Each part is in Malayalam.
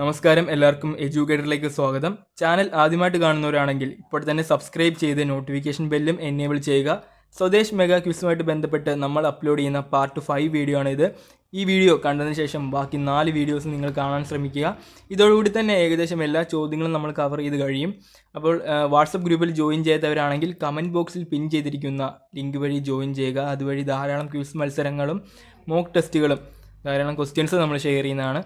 നമസ്കാരം എല്ലാവർക്കും എഡ്യൂക്കേറ്ററിലേക്ക് സ്വാഗതം. ചാനൽ ആദ്യമായിട്ട് കാണുന്നവരാണെങ്കിൽ ഇപ്പോൾ തന്നെ സബ്സ്ക്രൈബ് ചെയ്ത് നോട്ടിഫിക്കേഷൻ ബെല്ലും എനേബിൾ ചെയ്യുക. സ്വദേശ് മെഗാ ക്വിസുമായിട്ട് ബന്ധപ്പെട്ട് നമ്മൾ അപ്ലോഡ് ചെയ്യുന്ന പാർട്ട് ഫൈവ് വീഡിയോ ആണിത്. ഈ വീഡിയോ കണ്ടതിന് ശേഷം ബാക്കി നാല് വീഡിയോസ് നിങ്ങൾ കാണാൻ ശ്രമിക്കുക. ഇതോടുകൂടി തന്നെ ഏകദേശം എല്ലാ ചോദ്യങ്ങളും നമ്മൾ കവർ ചെയ്ത് കഴിയും. അപ്പോൾ വാട്സപ്പ് ഗ്രൂപ്പിൽ ജോയിൻ ചെയ്തവരാണെങ്കിൽ കമന്റ് ബോക്സിൽ പിൻ ചെയ്തിരിക്കുന്ന ലിങ്ക് വഴി ജോയിൻ ചെയ്യുക. അതുവഴി ധാരാളം ക്വിസ് മത്സരങ്ങളും മോക്ക് ടെസ്റ്റുകളും ധാരാളം ക്വസ്റ്റ്യൻസ് നമ്മൾ ഷെയർ ചെയ്യുന്നതാണ്.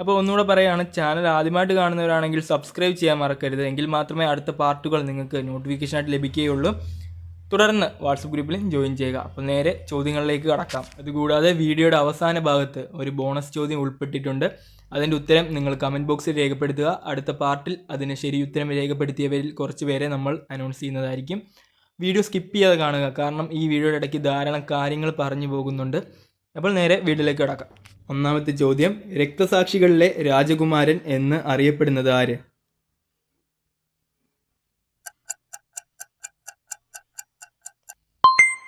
അപ്പോൾ ഒന്നുകൂടെ പറയുകയാണ് ചാനൽ ആദ്യമായിട്ട് കാണുന്നവരാണെങ്കിൽ സബ്സ്ക്രൈബ് ചെയ്യാൻ മറക്കരുത്. എങ്കിൽ മാത്രമേ അടുത്ത പാർട്ടുകൾ നിങ്ങൾക്ക് നോട്ടിഫിക്കേഷനായിട്ട് ലഭിക്കുകയുള്ളൂ. തുടർന്ന് വാട്സപ്പ് ഗ്രൂപ്പിൽ ജോയിൻ ചെയ്യുക. അപ്പോൾ നേരെ ചോദ്യങ്ങളിലേക്ക് കടക്കാം. അതുകൂടാതെ വീഡിയോയുടെ അവസാന ഭാഗത്ത് ഒരു ബോണസ് ചോദ്യം ഉൾപ്പെട്ടിട്ടുണ്ട്. അതിന്റെ ഉത്തരം നിങ്ങൾ കമന്റ് ബോക്സിൽ രേഖപ്പെടുത്തുക. അടുത്ത പാർട്ടിൽ അതിന് ശരി ഉത്തരം രേഖപ്പെടുത്തിയവരിൽ കുറച്ച് പേരെ നമ്മൾ അനൗൺസ് ചെയ്യുന്നതായിരിക്കും. വീഡിയോ സ്കിപ്പ് ചെയ്യാതെ കാണുക. കാരണം ഈ വീഡിയോയുടെ ഇടയ്ക്ക് ധാരാളം കാര്യങ്ങൾ പറഞ്ഞു പോകുന്നുണ്ട്. അപ്പോൾ നേരെ വീട്ടിലേക്ക് കിടക്കാം. ഒന്നാമത്തെ ചോദ്യം രക്തസാക്ഷികളിലെ രാജകുമാരൻ എന്ന് അറിയപ്പെടുന്നത് ആര്?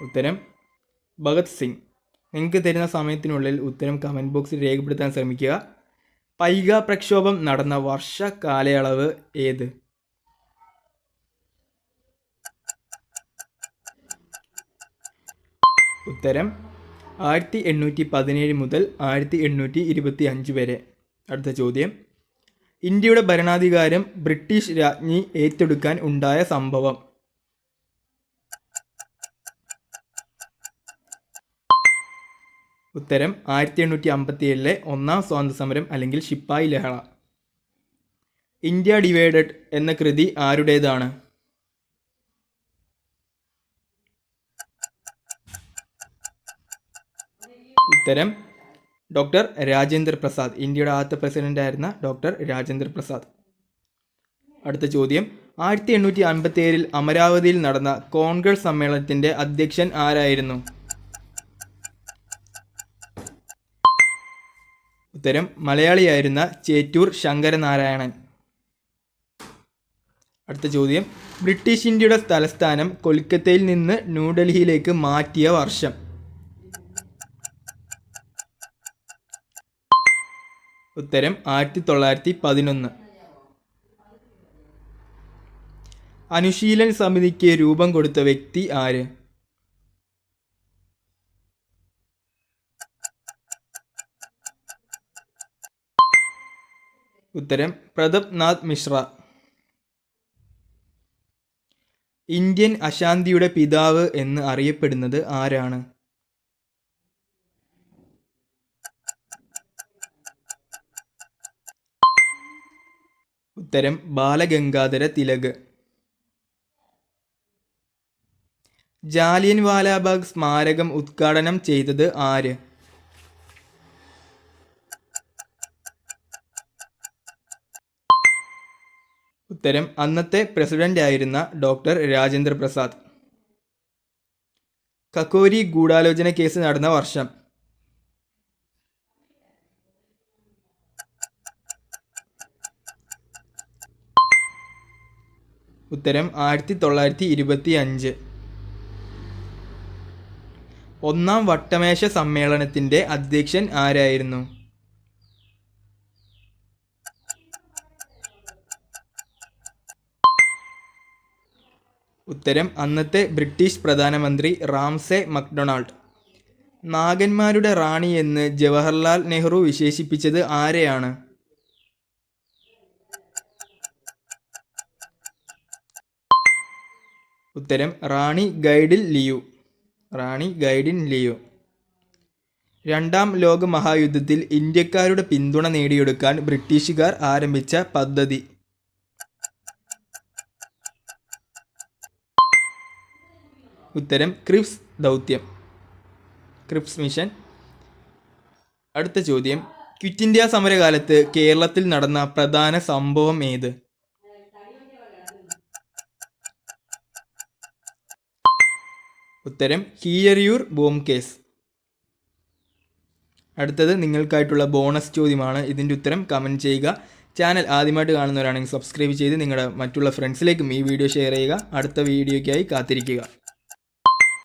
ഉത്തരം ഭഗത് സിംഗ്. നിങ്ങൾക്ക് തരുന്ന സമയത്തിനുള്ളിൽ ഉത്തരം കമന്റ് ബോക്സിൽ രേഖപ്പെടുത്താൻ ശ്രമിക്കുക. പൈക പ്രക്ഷോഭം നടന്ന വർഷ കാലയളവ് ഏത്? ഉത്തരം ആയിരത്തി എണ്ണൂറ്റി പതിനേഴ് മുതൽ ആയിരത്തി എണ്ണൂറ്റി ഇരുപത്തി അഞ്ച് വരെ. അടുത്ത ചോദ്യം. ഇന്ത്യയുടെ ഭരണാധികാരം ബ്രിട്ടീഷ് രാജ്ഞി ഏറ്റെടുക്കാൻ ഉണ്ടായ സംഭവം. ഉത്തരം ആയിരത്തി എണ്ണൂറ്റി അമ്പത്തി ഏഴിലെ ഒന്നാം സ്വാതന്ത്ര്യ സമരം അല്ലെങ്കിൽ ഷിപ്പായി ലഹള. ഇന്ത്യ ഡിവൈഡഡ് എന്ന കൃതി ആരുടേതാണ്? ഉത്തരം ഡോക്ടർ രാജേന്ദ്ര പ്രസാദ് ഇന്ത്യയുടെ ആദ്യത്തെ പ്രസിഡന്റ് ആയിരുന്ന ഡോക്ടർ രാജേന്ദ്ര പ്രസാദ്. അടുത്ത ചോദ്യം ആയിരത്തി എണ്ണൂറ്റി അൻപത്തി ഏഴിൽ അമരാവതിയിൽ നടന്ന കോൺഗ്രസ് സമ്മേളനത്തിന്റെ അധ്യക്ഷൻ ആരായിരുന്നു? ഉത്തരം മലയാളിയായിരുന്ന ചേറ്റൂർ ശങ്കരനാരായണൻ. അടുത്ത ചോദ്യം ബ്രിട്ടീഷ് ഇന്ത്യയുടെ തലസ്ഥാനം കൊൽക്കത്തയിൽ നിന്ന് ന്യൂഡൽഹിയിലേക്ക് മാറ്റിയ വർഷം. ഉത്തരം ആയിരത്തി തൊള്ളായിരത്തി പതിനൊന്ന് അനുശീലൻ സമിതിക്ക് രൂപം കൊടുത്ത വ്യക്തി ആര്? ഉത്തരം പ്രതപ് നാഥ് മിശ്ര. ഇന്ത്യൻ അശാന്തിയുടെ പിതാവ് എന്ന് അറിയപ്പെടുന്നത് ആരാണ്? ഉത്തരം ബാലഗംഗാധര തിലക്. ജാലിയൻ വാലാബാഗ് സ്മാരകം ഉദ്ഘാടനം ചെയ്തത് ആര്? ഉത്തരം അന്നത്തെ പ്രസിഡന്റ് ആയിരുന്ന ഡോക്ടർ രാജേന്ദ്ര പ്രസാദ്. കക്കോരി ഗൂഢാലോചന കേസ് നടന്ന വർഷം. ഉത്തരം ആയിരത്തി തൊള്ളായിരത്തി ഇരുപത്തി അഞ്ച് ഒന്നാം വട്ടമേശ സമ്മേളനത്തിന്റെ അധ്യക്ഷൻ ആരായിരുന്നു? ഉത്തരം അന്നത്തെ ബ്രിട്ടീഷ് പ്രധാനമന്ത്രി റാംസെ മക്ഡൊണാൾഡ്. നാഗന്മാരുടെ റാണി എന്ന് ജവഹർലാൽ നെഹ്റു വിശേഷിപ്പിച്ചത് ആരെയാണ്? ഉത്തരം റാണി ഗൈഡിൽ ലിയു. റാണി ഗൈഡിൻ ലിയു. രണ്ടാം ലോക മഹായുദ്ധത്തിൽ ഇന്ത്യക്കാരുടെ പിന്തുണ നേടിയെടുക്കാൻ ബ്രിട്ടീഷുകാർ ആരംഭിച്ച പദ്ധതി. ഉത്തരം ക്രിപ്സ് ദൗത്യം. Cripps mission. അടുത്ത ചോദ്യം ക്വിറ്റ് ഇന്ത്യ സമരകാലത്ത് കേരളത്തിൽ നടന്ന പ്രധാന സംഭവം ഏത്? ഉത്തരം കീഴരിയൂർ ബോം കേസ് അടുത്തത് നിങ്ങൾക്കായിട്ടുള്ള ബോണസ് ചോദ്യമാണ്. ഇതിന്റെ ഉത്തരം കമന്റ് ചെയ്യുക. ചാനൽ ആദ്യമായിട്ട് കാണുന്നവരാണെങ്കിൽ സബ്സ്ക്രൈബ് ചെയ്ത് നിങ്ങളുടെ മറ്റുള്ള ഫ്രണ്ട്സിലേക്കും ഈ വീഡിയോ ഷെയർ ചെയ്യുക. അടുത്ത വീഡിയോയ്ക്കായി കാത്തിരിക്കുക.